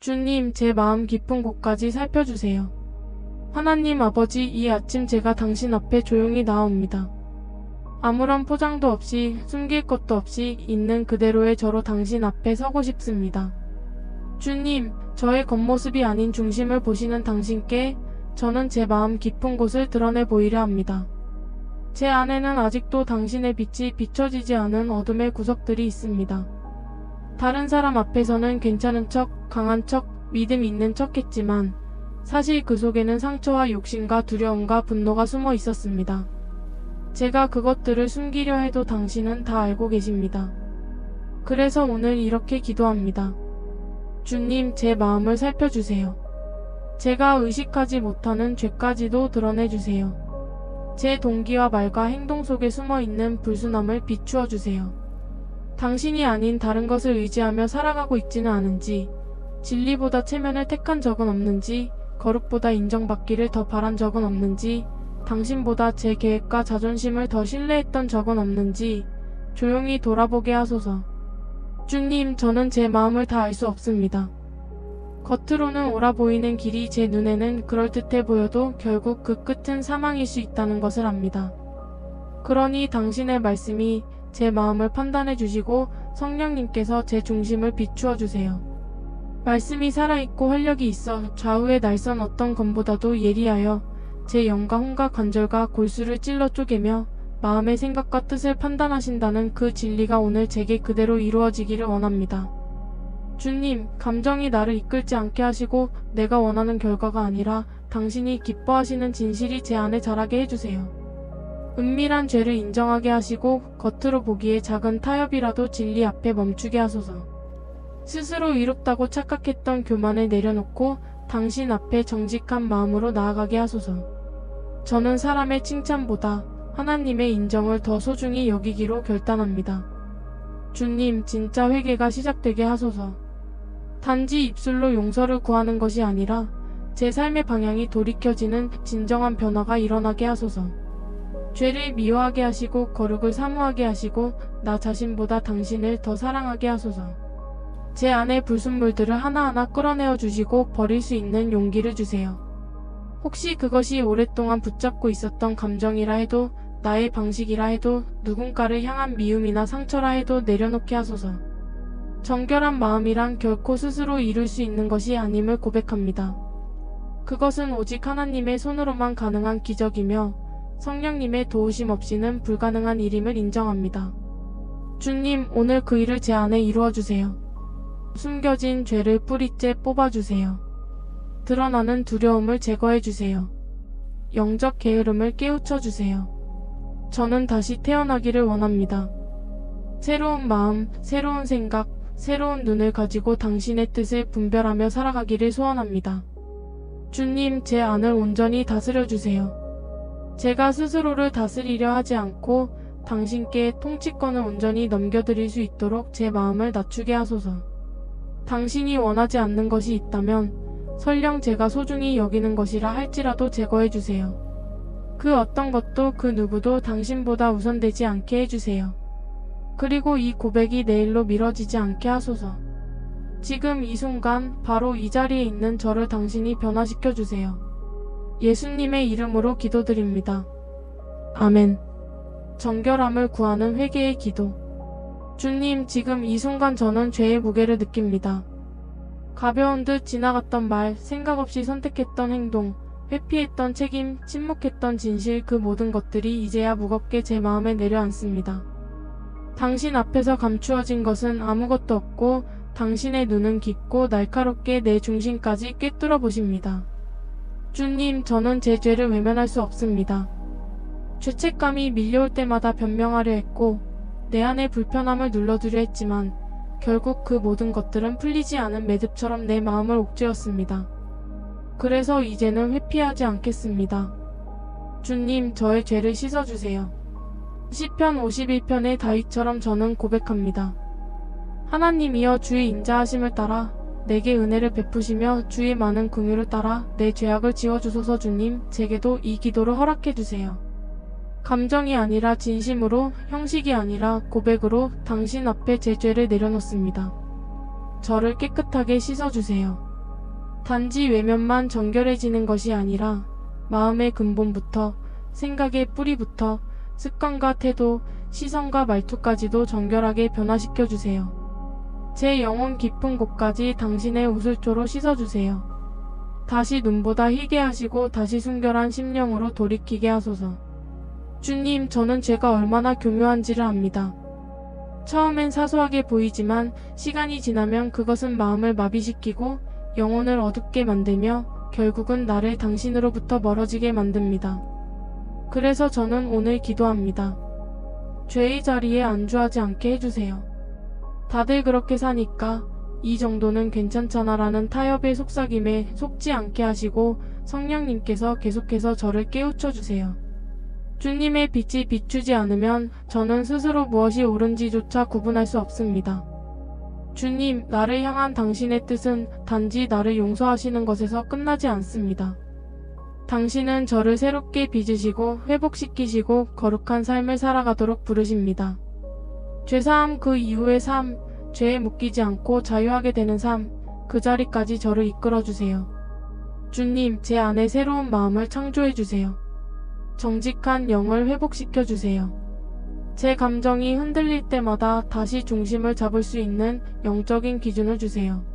주님, 제 마음 깊은 곳까지 살펴주세요. 하나님 아버지, 이 아침 제가 당신 앞에 조용히 나옵니다. 아무런 포장도 없이 숨길 것도 없이 있는 그대로의 저로 당신 앞에 서고 싶습니다. 주님, 저의 겉모습이 아닌 중심을 보시는 당신께 저는 제 마음 깊은 곳을 드러내 보이려 합니다. 제 안에는 아직도 당신의 빛이 비춰지지 않은 어둠의 구석들이 있습니다. 다른 사람 앞에서는 괜찮은 척, 강한 척, 믿음 있는 척 했지만 사실 그 속에는 상처와 욕심과 두려움과 분노가 숨어 있었습니다. 제가 그것들을 숨기려 해도 당신은 다 알고 계십니다. 그래서 오늘 이렇게 기도합니다. 주님, 제 마음을 살펴주세요. 제가 의식하지 못하는 죄까지도 드러내주세요. 제 동기와 말과 행동 속에 숨어 있는 불순함을 비추어 주세요. 당신이 아닌 다른 것을 의지하며 살아가고 있지는 않은지, 진리보다 체면을 택한 적은 없는지, 거룩보다 인정받기를 더 바란 적은 없는지, 당신보다 제 계획과 자존심을 더 신뢰했던 적은 없는지, 조용히 돌아보게 하소서. 주님, 저는 제 마음을 다 알 수 없습니다. 겉으로는 옳아 보이는 길이 제 눈에는 그럴듯해 보여도 결국 그 끝은 사망일 수 있다는 것을 압니다. 그러니 당신의 말씀이 제 마음을 판단해 주시고 성령님께서 제 중심을 비추어 주세요. 말씀이 살아있고 활력이 있어 좌우의 날선 어떤 검보다도 예리하여 제 영과 혼과 관절과 골수를 찔러 쪼개며 마음의 생각과 뜻을 판단하신다는 그 진리가 오늘 제게 그대로 이루어지기를 원합니다. 주님, 감정이 나를 이끌지 않게 하시고 내가 원하는 결과가 아니라 당신이 기뻐하시는 진실이 제 안에 자라게 해주세요. 은밀한 죄를 인정하게 하시고 겉으로 보기에 작은 타협이라도 진리 앞에 멈추게 하소서. 스스로 이롭다고 착각했던 교만을 내려놓고 당신 앞에 정직한 마음으로 나아가게 하소서. 저는 사람의 칭찬보다 하나님의 인정을 더 소중히 여기기로 결단합니다. 주님, 진짜 회개가 시작되게 하소서. 단지 입술로 용서를 구하는 것이 아니라 제 삶의 방향이 돌이켜지는 진정한 변화가 일어나게 하소서. 죄를 미워하게 하시고 거룩을 사모하게 하시고 나 자신보다 당신을 더 사랑하게 하소서. 제 안의 불순물들을 하나하나 끌어내어 주시고 버릴 수 있는 용기를 주세요. 혹시 그것이 오랫동안 붙잡고 있었던 감정이라 해도 나의 방식이라 해도 누군가를 향한 미움이나 상처라 해도 내려놓게 하소서. 정결한 마음이란 결코 스스로 이룰 수 있는 것이 아님을 고백합니다. 그것은 오직 하나님의 손으로만 가능한 기적이며 성령님의 도우심 없이는 불가능한 일임을 인정합니다. 주님, 오늘 그 일을 제 안에 이루어 주세요. 숨겨진 죄를 뿌리째 뽑아주세요. 드러나는 두려움을 제거해 주세요. 영적 게으름을 깨우쳐 주세요. 저는 다시 태어나기를 원합니다. 새로운 마음, 새로운 생각, 새로운 눈을 가지고 당신의 뜻을 분별하며 살아가기를 소원합니다. 주님, 제 안을 온전히 다스려 주세요. 제가 스스로를 다스리려 하지 않고 당신께 통치권을 온전히 넘겨드릴 수 있도록 제 마음을 낮추게 하소서. 당신이 원하지 않는 것이 있다면 설령 제가 소중히 여기는 것이라 할지라도 제거해 주세요. 그 어떤 것도 그 누구도 당신보다 우선되지 않게 해주세요. 그리고 이 고백이 내일로 미뤄지지 않게 하소서. 지금 이 순간 바로 이 자리에 있는 저를 당신이 변화시켜 주세요. 예수님의 이름으로 기도드립니다. 아멘. 정결함을 구하는 회개의 기도. 주님, 지금 이 순간 저는 죄의 무게를 느낍니다. 가벼운 듯 지나갔던 말, 생각 없이 선택했던 행동, 회피했던 책임, 침묵했던 진실 그 모든 것들이 이제야 무겁게 제 마음에 내려앉습니다. 당신 앞에서 감추어진 것은 아무것도 없고 당신의 눈은 깊고 날카롭게 내 중심까지 꿰뚫어 보십니다. 주님, 저는 제 죄를 외면할 수 없습니다. 죄책감이 밀려올 때마다 변명하려 했고 내 안의 불편함을 눌러두려 했지만 결국 그 모든 것들은 풀리지 않은 매듭처럼 내 마음을 옥죄었습니다. 그래서 이제는 회피하지 않겠습니다. 주님, 저의 죄를 씻어주세요. 시편 51편의 다윗처럼 저는 고백합니다. 하나님이여 주의 인자하심을 따라 내게 은혜를 베푸시며 주의 많은 긍휼을 따라 내 죄악을 지워주소서 주님, 제게도 이 기도를 허락해 주세요. 감정이 아니라 진심으로, 형식이 아니라 고백으로 당신 앞에 제 죄를 내려놓습니다. 저를 깨끗하게 씻어주세요. 단지 외면만 정결해지는 것이 아니라 마음의 근본부터 생각의 뿌리부터 습관과 태도, 시선과 말투까지도 정결하게 변화시켜 주세요. 제 영혼 깊은 곳까지 당신의 우슬초로 씻어주세요. 다시 눈보다 희게 하시고 다시 순결한 심령으로 돌이키게 하소서. 주님, 저는 죄가 얼마나 교묘한지를 압니다. 처음엔 사소하게 보이지만 시간이 지나면 그것은 마음을 마비시키고 영혼을 어둡게 만들며 결국은 나를 당신으로부터 멀어지게 만듭니다. 그래서 저는 오늘 기도합니다. 죄의 자리에 안주하지 않게 해주세요. 다들 그렇게 사니까 이 정도는 괜찮잖아 라는 타협의 속삭임에 속지 않게 하시고 성령님께서 계속해서 저를 깨우쳐 주세요. 주님의 빛이 비추지 않으면 저는 스스로 무엇이 옳은지조차 구분할 수 없습니다. 주님, 나를 향한 당신의 뜻은 단지 나를 용서하시는 것에서 끝나지 않습니다. 당신은 저를 새롭게 빚으시고 회복시키시고 거룩한 삶을 살아가도록 부르십니다. 죄사함 그 이후의 삶, 죄에 묶이지 않고 자유하게 되는 삶, 그 자리까지 저를 이끌어 주세요. 주님, 제 안에 새로운 마음을 창조해 주세요. 정직한 영을 회복시켜 주세요. 제 감정이 흔들릴 때마다 다시 중심을 잡을 수 있는 영적인 기준을 주세요.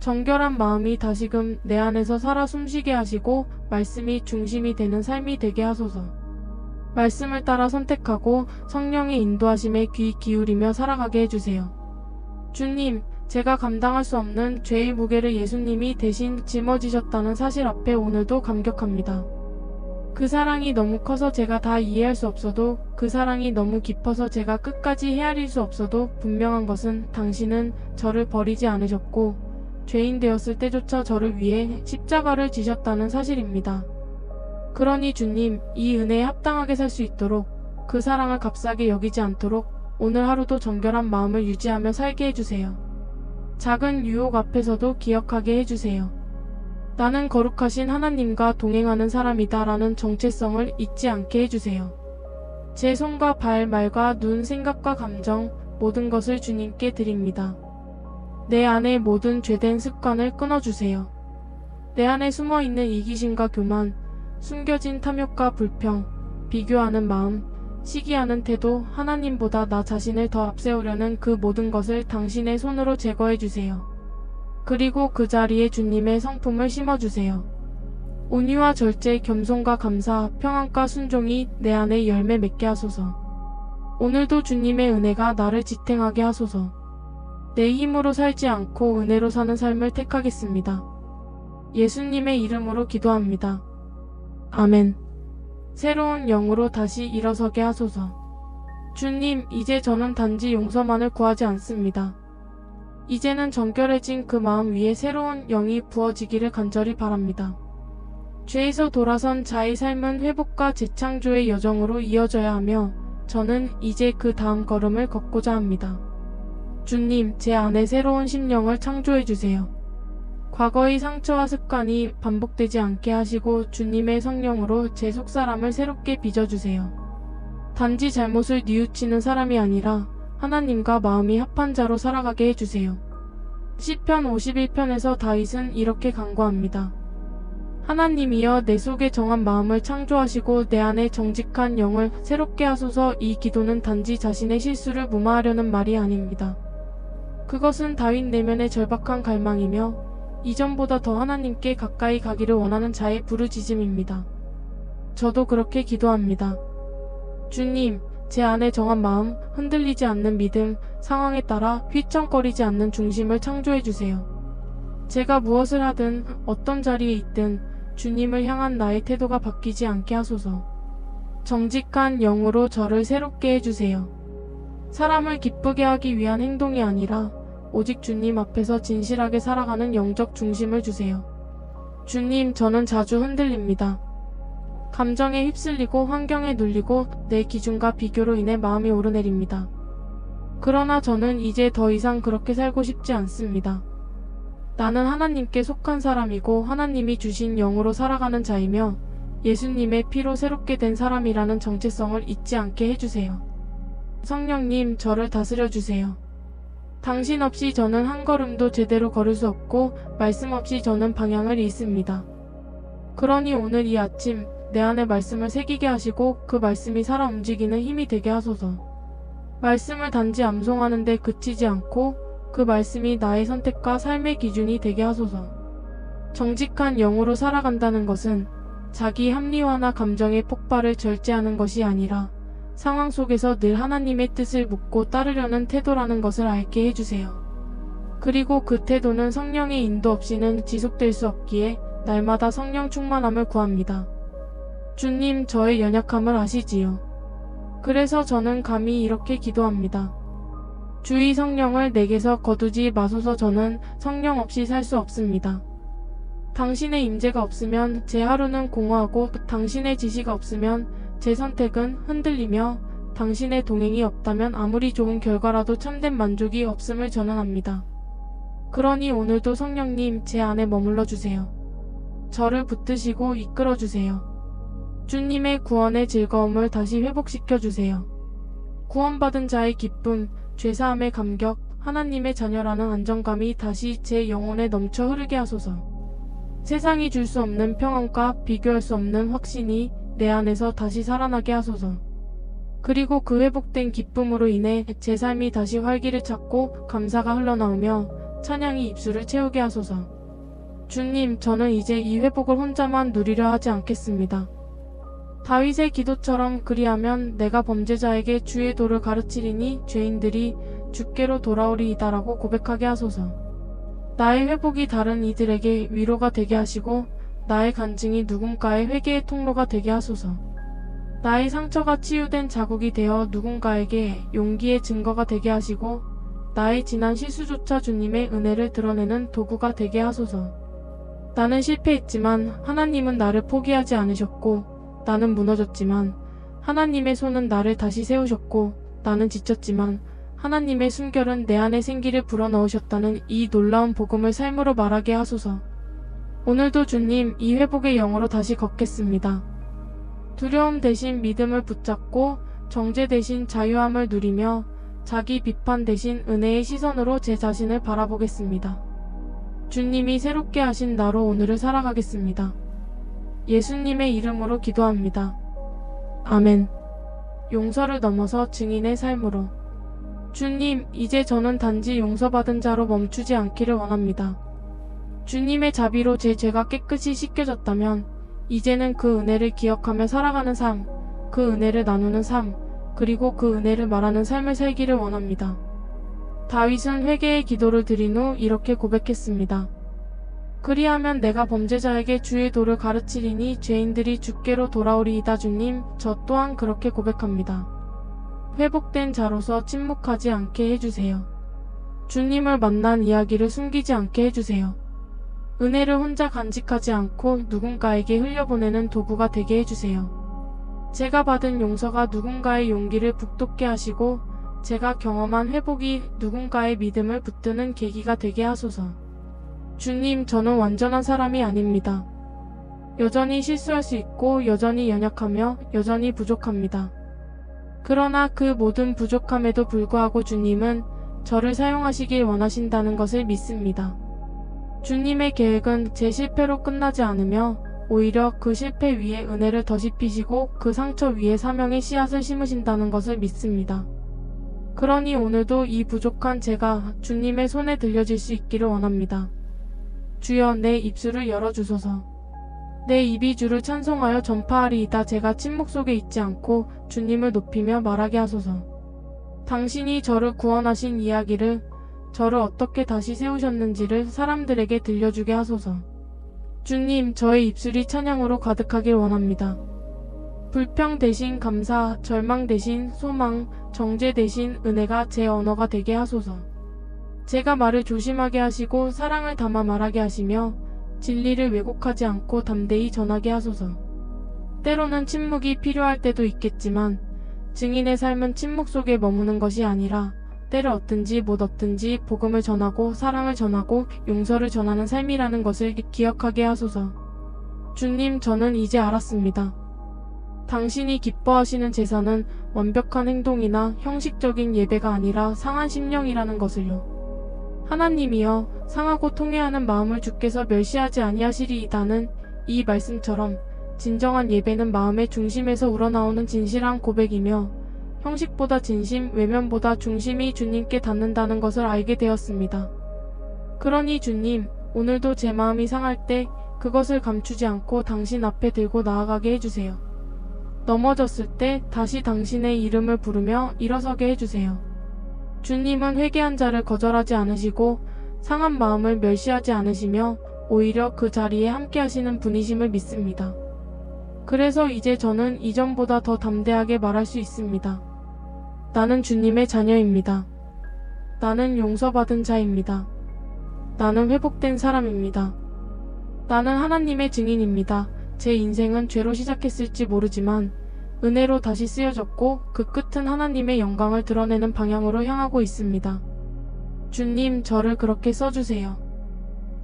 정결한 마음이 다시금 내 안에서 살아 숨쉬게 하시고 말씀이 중심이 되는 삶이 되게 하소서. 말씀을 따라 선택하고 성령의 인도하심에 귀 기울이며 살아가게 해주세요. 주님, 제가 감당할 수 없는 죄의 무게를 예수님이 대신 짊어지셨다는 사실 앞에 오늘도 감격합니다. 그 사랑이 너무 커서 제가 다 이해할 수 없어도 그 사랑이 너무 깊어서 제가 끝까지 헤아릴 수 없어도 분명한 것은 당신은 저를 버리지 않으셨고 죄인 되었을 때조차 저를 위해 십자가를 지셨다는 사실입니다. 그러니 주님, 이 은혜에 합당하게 살 수 있도록 그 사랑을 값싸게 여기지 않도록 오늘 하루도 정결한 마음을 유지하며 살게 해주세요. 작은 유혹 앞에서도 기억하게 해주세요. 나는 거룩하신 하나님과 동행하는 사람이다 라는 정체성을 잊지 않게 해주세요. 제 손과 발, 말과 눈, 생각과 감정, 모든 것을 주님께 드립니다. 내 안의 모든 죄된 습관을 끊어주세요. 내 안에 숨어 있는 이기심과 교만, 숨겨진 탐욕과 불평, 비교하는 마음, 시기하는 태도, 하나님보다 나 자신을 더 앞세우려는 그 모든 것을 당신의 손으로 제거해 주세요. 그리고 그 자리에 주님의 성품을 심어 주세요. 온유와 절제, 겸손과 감사, 평안과 순종이 내 안에 열매 맺게 하소서. 오늘도 주님의 은혜가 나를 지탱하게 하소서. 내 힘으로 살지 않고 은혜로 사는 삶을 택하겠습니다. 예수님의 이름으로 기도합니다. 아멘. 새로운 영으로 다시 일어서게 하소서. 주님, 이제 저는 단지 용서만을 구하지 않습니다. 이제는 정결해진 그 마음 위에 새로운 영이 부어지기를 간절히 바랍니다. 죄에서 돌아선 자의 삶은 회복과 재창조의 여정으로 이어져야 하며 저는 이제 그 다음 걸음을 걷고자 합니다. 주님, 제 안에 새로운 심령을 창조해 주세요. 과거의 상처와 습관이 반복되지 않게 하시고 주님의 성령으로 제 속사람을 새롭게 빚어주세요. 단지 잘못을 뉘우치는 사람이 아니라 하나님과 마음이 합한 자로 살아가게 해주세요. 시편 51편에서 다윗은 이렇게 간구합니다. 하나님이여 내 속에 정한 마음을 창조하시고 내 안에 정직한 영을 새롭게 하소서 이 기도는 단지 자신의 실수를 무마하려는 말이 아닙니다. 그것은 다윗 내면의 절박한 갈망이며 이전보다 더 하나님께 가까이 가기를 원하는 자의 부르짖음입니다. 저도 그렇게 기도합니다. 주님, 제 안에 정한 마음, 흔들리지 않는 믿음, 상황에 따라 휘청거리지 않는 중심을 창조해 주세요. 제가 무엇을 하든 어떤 자리에 있든 주님을 향한 나의 태도가 바뀌지 않게 하소서. 정직한 영으로 저를 새롭게 해주세요. 사람을 기쁘게 하기 위한 행동이 아니라 오직 주님 앞에서 진실하게 살아가는 영적 중심을 주세요. 주님, 저는 자주 흔들립니다. 감정에 휩쓸리고 환경에 눌리고 내 기준과 비교로 인해 마음이 오르내립니다. 그러나 저는 이제 더 이상 그렇게 살고 싶지 않습니다. 나는 하나님께 속한 사람이고 하나님이 주신 영으로 살아가는 자이며 예수님의 피로 새롭게 된 사람이라는 정체성을 잊지 않게 해주세요. 성령님, 저를 다스려 주세요. 당신 없이 저는 한 걸음도 제대로 걸을 수 없고 말씀 없이 저는 방향을 잃습니다. 그러니 오늘 이 아침 내 안에 말씀을 새기게 하시고 그 말씀이 살아 움직이는 힘이 되게 하소서. 말씀을 단지 암송하는데 그치지 않고 그 말씀이 나의 선택과 삶의 기준이 되게 하소서. 정직한 영으로 살아간다는 것은 자기 합리화나 감정의 폭발을 절제하는 것이 아니라 상황 속에서 늘 하나님의 뜻을 묻고 따르려는 태도라는 것을 알게 해주세요. 그리고 그 태도는 성령의 인도 없이는 지속될 수 없기에 날마다 성령 충만함을 구합니다. 주님, 저의 연약함을 아시지요. 그래서 저는 감히 이렇게 기도합니다. 주의 성령을 내게서 거두지 마소서 저는 성령 없이 살 수 없습니다. 당신의 임재가 없으면 제 하루는 공허하고 당신의 지시가 없으면 제 선택은 흔들리며 당신의 동행이 없다면 아무리 좋은 결과라도 참된 만족이 없음을 전환합니다. 그러니 오늘도 성령님 제 안에 머물러 주세요. 저를 붙드시고 이끌어 주세요. 주님의 구원의 즐거움을 다시 회복시켜 주세요. 구원받은 자의 기쁨, 죄사함의 감격, 하나님의 자녀라는 안정감이 다시 제 영혼에 넘쳐 흐르게 하소서. 세상이 줄 수 없는 평안과 비교할 수 없는 확신이 내 안에서 다시 살아나게 하소서. 그리고 그 회복된 기쁨으로 인해 제 삶이 다시 활기를 찾고 감사가 흘러나오며 찬양이 입술을 채우게 하소서. 주님, 저는 이제 이 회복을 혼자만 누리려 하지 않겠습니다. 다윗의 기도처럼 그리하면 내가 범죄자에게 주의 도를 가르치리니 죄인들이 주께로 돌아오리이다라고 고백하게 하소서. 나의 회복이 다른 이들에게 위로가 되게 하시고 나의 간증이 누군가의 회개의 통로가 되게 하소서. 나의 상처가 치유된 자국이 되어 누군가에게 용기의 증거가 되게 하시고 나의 지난 실수조차 주님의 은혜를 드러내는 도구가 되게 하소서. 나는 실패했지만 하나님은 나를 포기하지 않으셨고 나는 무너졌지만 하나님의 손은 나를 다시 세우셨고 나는 지쳤지만 하나님의 순결은 내 안에 생기를 불어넣으셨다는 이 놀라운 복음을 삶으로 말하게 하소서. 오늘도 주님 이 회복의 영으로 다시 걷겠습니다. 두려움 대신 믿음을 붙잡고 정죄 대신 자유함을 누리며 자기 비판 대신 은혜의 시선으로 제 자신을 바라보겠습니다. 주님이 새롭게 하신 나로 오늘을 살아가겠습니다. 예수님의 이름으로 기도합니다. 아멘. 용서를 넘어서 증인의 삶으로. 주님, 이제 저는 단지 용서받은 자로 멈추지 않기를 원합니다. 주님의 자비로 제 죄가 깨끗이 씻겨졌다면, 이제는 그 은혜를 기억하며 살아가는 삶, 그 은혜를 나누는 삶, 그리고 그 은혜를 말하는 삶을 살기를 원합니다. 다윗은 회개의 기도를 드린 후 이렇게 고백했습니다. 그리하면 내가 범죄자에게 주의 도를 가르치리니 죄인들이 주께로 돌아오리이다 주님, 저 또한 그렇게 고백합니다. 회복된 자로서 침묵하지 않게 해주세요. 주님을 만난 이야기를 숨기지 않게 해주세요. 은혜를 혼자 간직하지 않고 누군가에게 흘려보내는 도구가 되게 해주세요. 제가 받은 용서가 누군가의 용기를 북돋게 하시고 제가 경험한 회복이 누군가의 믿음을 붙드는 계기가 되게 하소서. 주님, 저는 완전한 사람이 아닙니다. 여전히 실수할 수 있고 여전히 연약하며 여전히 부족합니다. 그러나 그 모든 부족함에도 불구하고 주님은 저를 사용하시길 원하신다는 것을 믿습니다. 주님의 계획은 제 실패로 끝나지 않으며 오히려 그 실패 위에 은혜를 더시피시고 그 상처 위에 사명의 씨앗을 심으신다는 것을 믿습니다. 그러니 오늘도 이 부족한 제가 주님의 손에 들려질 수 있기를 원합니다. 주여 내 입술을 열어주소서. 내 입이 주를 찬송하여 전파하리이다 제가 침묵 속에 있지 않고 주님을 높이며 말하게 하소서. 당신이 저를 구원하신 이야기를 저를 어떻게 다시 세우셨는지를 사람들에게 들려주게 하소서. 주님, 저의 입술이 찬양으로 가득하길 원합니다. 불평 대신 감사, 절망 대신 소망, 정죄 대신 은혜가 제 언어가 되게 하소서. 제가 말을 조심하게 하시고 사랑을 담아 말하게 하시며 진리를 왜곡하지 않고 담대히 전하게 하소서. 때로는 침묵이 필요할 때도 있겠지만 증인의 삶은 침묵 속에 머무는 것이 아니라 때를 얻든지 못 얻든지 복음을 전하고 사랑을 전하고 용서를 전하는 삶이라는 것을 기억하게 하소서. 주님, 저는 이제 알았습니다. 당신이 기뻐하시는 제사는 완벽한 행동이나 형식적인 예배가 아니라 상한 심령이라는 것을요. 하나님이여 상하고 통회하는 마음을 주께서 멸시하지 아니하시리이다는 이 말씀처럼 진정한 예배는 마음의 중심에서 우러나오는 진실한 고백이며 형식보다 진심, 외면보다 중심이 주님께 닿는다는 것을 알게 되었습니다. 그러니 주님, 오늘도 제 마음이 상할 때 그것을 감추지 않고 당신 앞에 들고 나아가게 해주세요. 넘어졌을 때 다시 당신의 이름을 부르며 일어서게 해주세요. 주님은 회개한 자를 거절하지 않으시고 상한 마음을 멸시하지 않으시며 오히려 그 자리에 함께 하시는 분이심을 믿습니다. 그래서 이제 저는 이전보다 더 담대하게 말할 수 있습니다. 나는 주님의 자녀입니다. 나는 용서받은 자입니다. 나는 회복된 사람입니다. 나는 하나님의 증인입니다. 제 인생은 죄로 시작했을지 모르지만 은혜로 다시 쓰여졌고 그 끝은 하나님의 영광을 드러내는 방향으로 향하고 있습니다. 주님, 저를 그렇게 써주세요.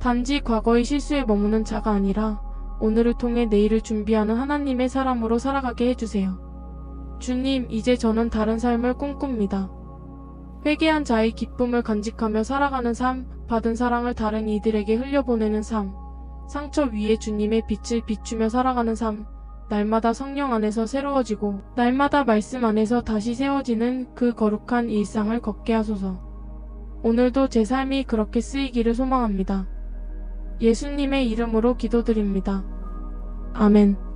단지 과거의 실수에 머무는 자가 아니라 오늘을 통해 내일을 준비하는 하나님의 사람으로 살아가게 해주세요. 주님, 이제 저는 다른 삶을 꿈꿉니다. 회개한 자의 기쁨을 간직하며 살아가는 삶, 받은 사랑을 다른 이들에게 흘려보내는 삶, 상처 위에 주님의 빛을 비추며 살아가는 삶, 날마다 성령 안에서 새로워지고, 날마다 말씀 안에서 다시 세워지는 그 거룩한 일상을 걷게 하소서. 오늘도 제 삶이 그렇게 쓰이기를 소망합니다. 예수님의 이름으로 기도드립니다. 아멘.